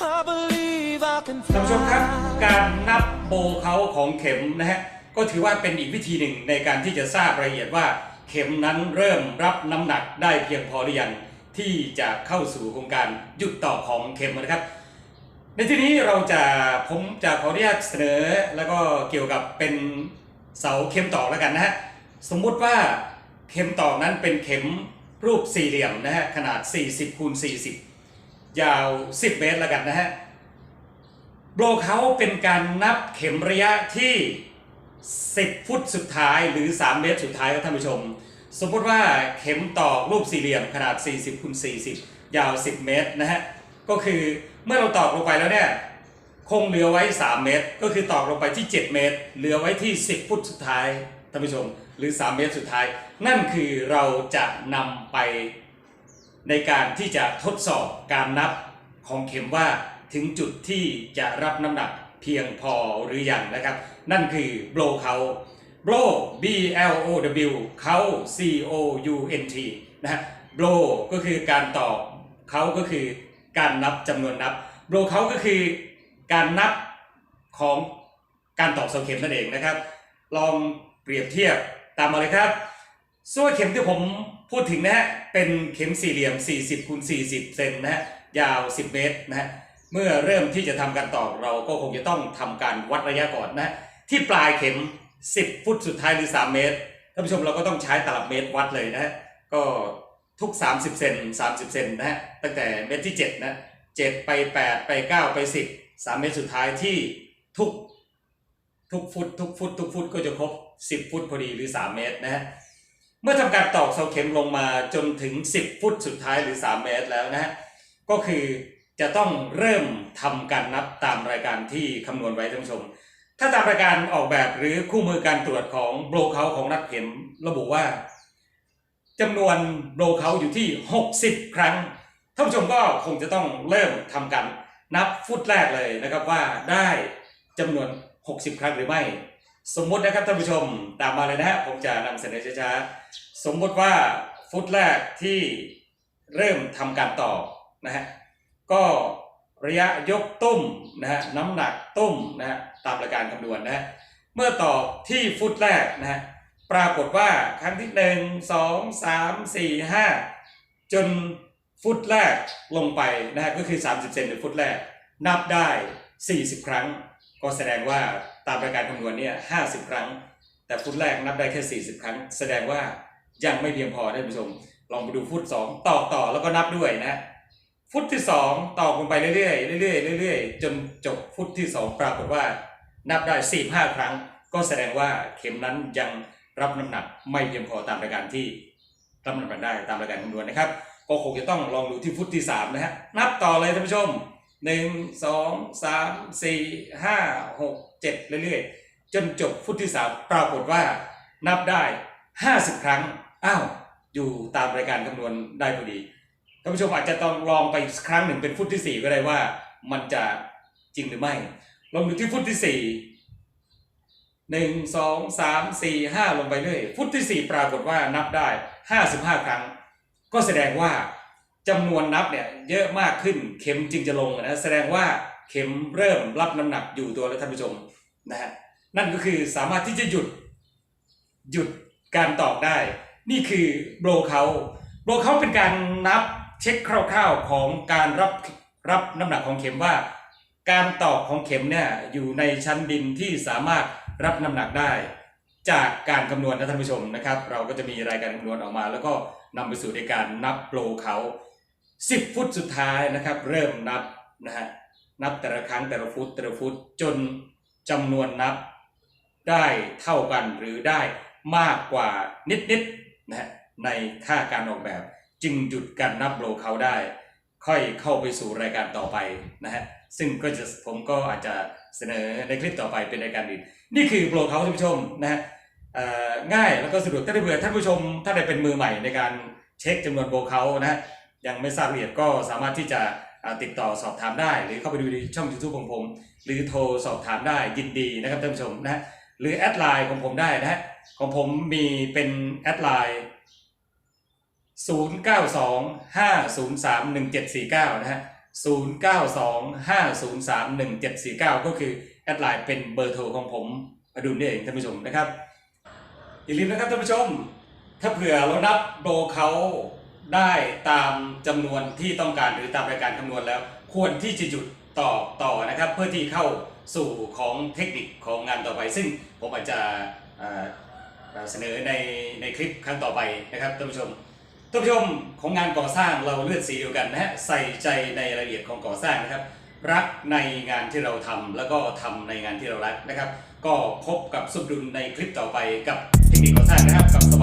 ท่านผู้ชมครับการนับโบเขาของเข็มนะฮะก็ถือว่าเป็นอีกวิธีหนึ่งในการที่จะทราบรายละเอียดว่าเข็มนั้นเริ่มรับน้ำหนักได้เพียงพอหรือยังที่จะเข้าสู่โครงการหยุดต่อของเข็มนะครับ ในที่นี้เราจะผมจะขออนุญาตเสนอแล้วก็เกี่ยวกับเป็นเสาเข็มตอกแล้วกันนะฮะสมมุติว่าเข็มตอกนั้นเป็นเข็มรูปสี่เหลี่ยมนะฮะขนาด 40คูณ40 ยาว 10 เมตรแล้วกันนะฮะโบรเขาเป็นการนับเข็มระยะที่ 10 ฟุตสุดท้ายหรือ 3 เมตรสุดท้ายครับท่านผู้ชม สมมติว่าเข็มตอกรูปสี่เหลี่ยมขนาด 40คูณ40 ยาว 10 เมตรนะฮะก็คือเมื่อเราตอกลงไปแล้วเนี่ยคงเหลือไว้ 3 เมตร ก็คือตอกลงไปที่ 7 เมตร เหลือไว้ที่ 10 ฟุตสุดท้ายท่านผู้ชมหรือ 3 เมตรสุดท้าย นั่นคือเราจะนำไป ในการที่จะทดสอบการนับของเข็มว่าถึงจุดที่จะรับน้ำหนักเพียงพอหรือยังนะครับ นั่นคือโบรเขาโบร B L O W เขา C O U N T นะฮะโบรก็คือการตอบเขาก็คือการนับจำนวนนับโบรเขาก็คือการนับของการตอกเสาเข็มนั่นเองนะครับ ลองเปรียบเทียบตามมาเลยครับส่วนเข็มที่ผม พูดถึงนะฮะเป็นเข็มสี่เหลี่ยม 40คูณ40 เซนนะฮะยาว 10 เมตรนะฮะเมื่อเริ่มที่จะทำการตอกเราก็คงจะต้องทำการวัดระยะก่อนนะฮะที่ปลายเข็ม 10 ฟุตสุดท้ายหรือ 3 เมตรท่านผู้ชมเราก็ต้องใช้ตลับเมตรวัดเลยนะฮะก็ทุก 30 เซน30 เซนนะฮะตั้งแต่เมตรที่ 7 นะ7ไป 8 ไป 9 ไป 10 3 เมตรสุดท้ายที่ทุกทุกฟุตทุกฟุตทุกฟุตก็จะครบ 10 ฟุตพอดีหรือ 3 เมตรนะฮะ เมื่อทำการตอกเสาเข็มลงมาจนถึง 10 ฟุตสุดท้ายหรือ 3 เมตรแล้วนะฮะก็คือจะต้องเริ่มทำการนับตามรายการที่คำนวณไว้ท่านผู้ชม ถ้าตามรายการออกแบบหรือคู่มือการตรวจของโบรเขาของนักเข็มระบุว่าจำนวนโบรเขาอยู่ที่ 60 ครั้งท่านผู้ชมก็คงจะต้องเริ่มทำการนับฟุตแรกเลยนะครับว่าได้จำนวน 60 ครั้งหรือไม่ สมมุตินะครับท่านผู้ชมตามมาเลยนะฮะผมจะนำเสนอช้าๆสมมุติว่าฟุตแรกที่เริ่มทำการต่อนะฮะก็ระยะยกตุ้มนะฮะน้ำหนักตุ้มนะฮะตามรายกการคำนวณนะฮะเมื่อต่อที่ฟุตแรกนะฮะปรากฏว่าครั้งที่หนึ่งสองสามสี่ห้าจนฟุตแรกลงไปนะฮะก็คือ 30 เซนในฟุตแรก นับได้ 40 ครั้ง ก็แสดงว่าตามรายการคำนวณเนี่ย50ครั้ง แต่ฟุตแรกนับได้แค่ 40 ครั้ง แสดงว่ายังไม่เพียงพอท่านผู้ชม ลองไปดูฟุต2ต่อต่อแล้วก็นับด้วยนะ ฟุตที่2ต่อลงไปเรื่อยๆเรื่อยๆเรื่อยๆ จนจบฟุตที่2ปรากฏว่า นับได้ 45 ครั้ง ก็แสดงว่าเข็มนั้นยังรับน้ำหนักไม่เพียงพอตามรายการที่รับน้ำหนักได้ตามรายการคำนวณนะครับก็คงจะต้องลองดูที่ฟุตที่3นะฮะนับต่อเลยท่านผู้ชม หนึ่งสองสามสี่ห้าหกเจ็ดเรื่อยๆ จนจบฟุตที่สามปรากฏว่านับได้ห้าสิบครั้ง อ้าว อยู่ตามรายการคำนวณได้พอดีท่านผู้ชมอาจจะต้องลองไปครั้งหนึ่งเป็นฟุตที่สี่ก็ได้ว่ามันจะจริงหรือไม่ ลองดูที่ฟุตที่สี่หนึ่งสองสามสี่ห้าลงไปเรื่อยฟุตที่สี่ปรากฏว่านับได้ห้าสิบห้าครั้ง ก็แสดงว่า จำนวนนับเนี่ยเยอะมากขึ้นเข็มจึงจะลงนะแสดงว่าเข็มเริ่มรับน้ำหนักอยู่ตัวแล้วท่านผู้ชมนะฮะนั่นก็คือสามารถที่จะหยุดหยุดการตอกได้ นี่คือโบรเขาโบรเขาเป็นการนับเช็คคร่าวๆของการรับรับน้ำหนักของเข็มว่า การตอกของเข็มเนี่ยอยู่ในชั้นดินที่สามารถรับน้ำหนักได้ จากการคำนวณนะท่านผู้ชมนะครับ เราก็จะมีรายการคำนวณออกมา แล้วก็นำไปสู่ในการนับโปรเขา 10 ฟุตสุดท้ายนะครับ เริ่มนับนะฮะนับแต่ละครั้งแต่ละฟุตแต่ละฟุตจนจำนวนนับได้เท่ากันหรือได้มากกว่านิดๆนะฮะในค่าการออกแบบ จึงหยุดการนับโปรเขาได้ ค่อยเข้าไปสู่รายการต่อไปนะฮะซึ่งก็จะผมก็อาจจะเสนอในคลิปต่อไปเป็นรายการอื่นนี่คือโปรเขาท่านผู้ชมนะฮะง่ายแล้วก็สะดวกถ้าเบื่อท่านผู้ชมถ้าได้เป็นมือใหม่ในการเช็คจำนวนโบเขานะฮะ ยังไม่ทราบละเอียดก็สามารถที่จะติดต่อสอบถามได้ หรือเข้าไปดูในช่อง YouTube ของผม หรือโทรสอบถามได้ยินดีนะครับท่านผู้ชมนะหรือแอดไลน์ของผมได้นะฮะของผมมีเป็นแอดไลน์0925031749นะฮะ0925031749 ก็คือแอดไลน์เป็นเบอร์โทรของผมอดุลนี่เองท่านผู้ชมนะครับอย่าลืมนะครับท่านผู้ชม ถ้าเผื่อเรานับโดเขา ได้ตามจำนวนที่ต้องการหรือตามรายการคำนวณแล้ว ควรที่จะหยุดต่อต่อนะครับ เพื่อที่เข้าสู่ของเทคนิคของงานต่อไป ซึ่งผมอาจจะเสนอในในคลิปครั้งต่อไปนะครับท่านผู้ชมท่านผู้ชมของงานก่อสร้างเราเลือดสีเดียวกันนะฮะใส่ใจในรายละเอียดของก่อสร้างนะครับ รักในงานที่เราทำแล้วก็ทำในงานที่เรารักนะครับ ก็พบกับสุบดุลในคลิปต่อไปกับเทคนิคก่อสร้างนะครับกับส